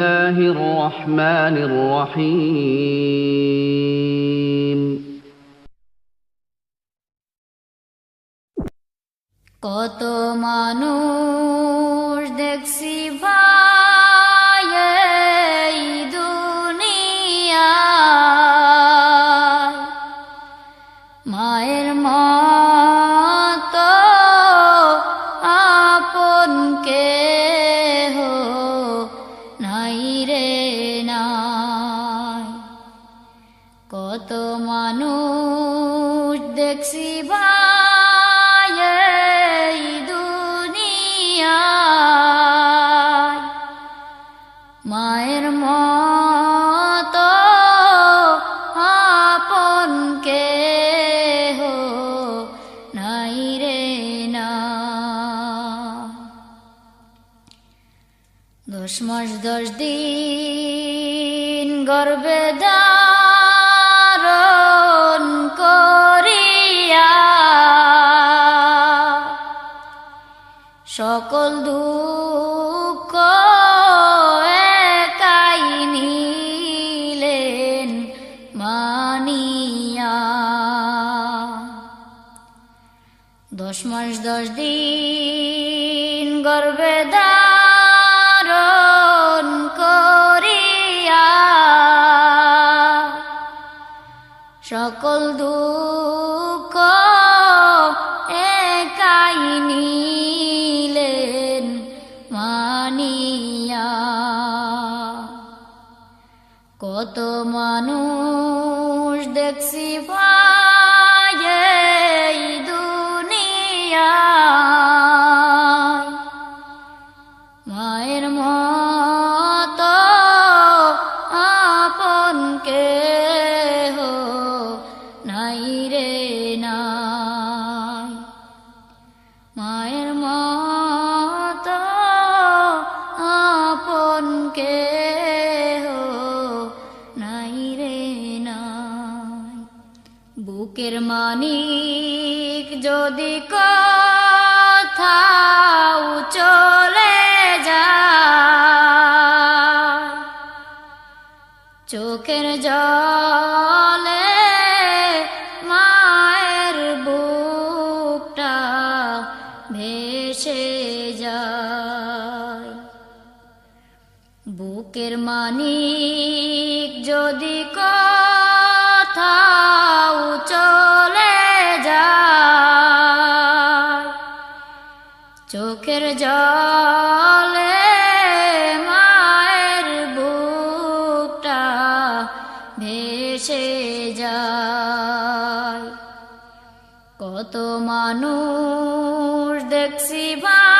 الله الرحمن الرحيم কত মানুষ দেখছি ভাই এই দুনিয়ায় মায়ের মত দশ মাস দশ দিন গর্বে ধারণ করিয়া সকল দুঃখ দশ মাস দশ দিন গর্বে ধারণ সকল দুঃখ একাই নিলেন মানিয়া। কত মানুষ দেখছি বুকের মানিক যদি কোথাও চলে যা চোখের জলে মায়ের বুকটা ভেসে বুকের মানিক যদি কোথাও চলে যায়। চোখের জলে মায়ের বুকটা ভেসে যায়। কত মানুষ দেখছি ভাই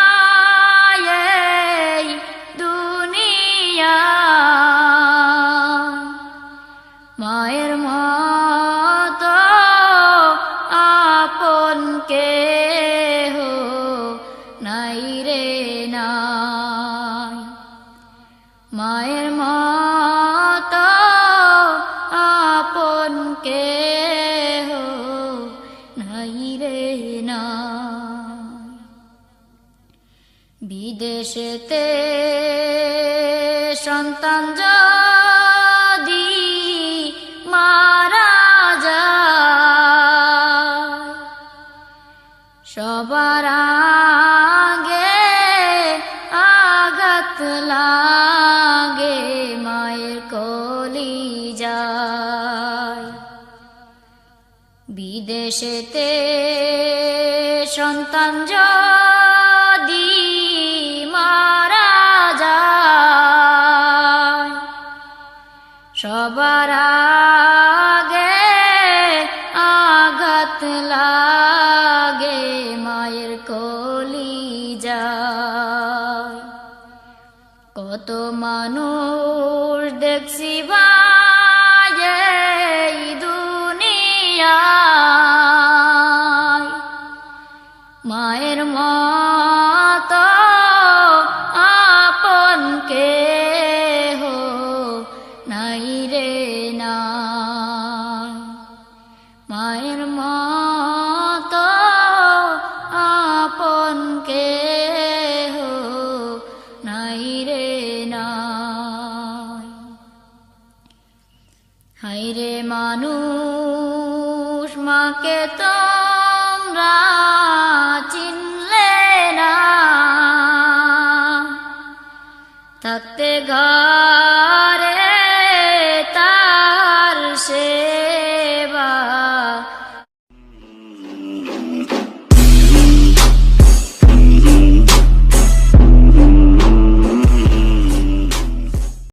নাই রে নাই বিদেশেতে সন্তান যদি মারা যায় সবার আগে আঘাত লাগে মায়ের কলি বিদেশেতে সন্তান যদি মারা যায়, সবার আগে আঘাত লাগে, মায়ের কলি যায়। কত মানুষ দেখছি ভাই মায়ের মত আপন কে হো নাই রে না। মায়ের মত আপন কে হো নাই রে না। হাই রে মানুষ, মাকে তো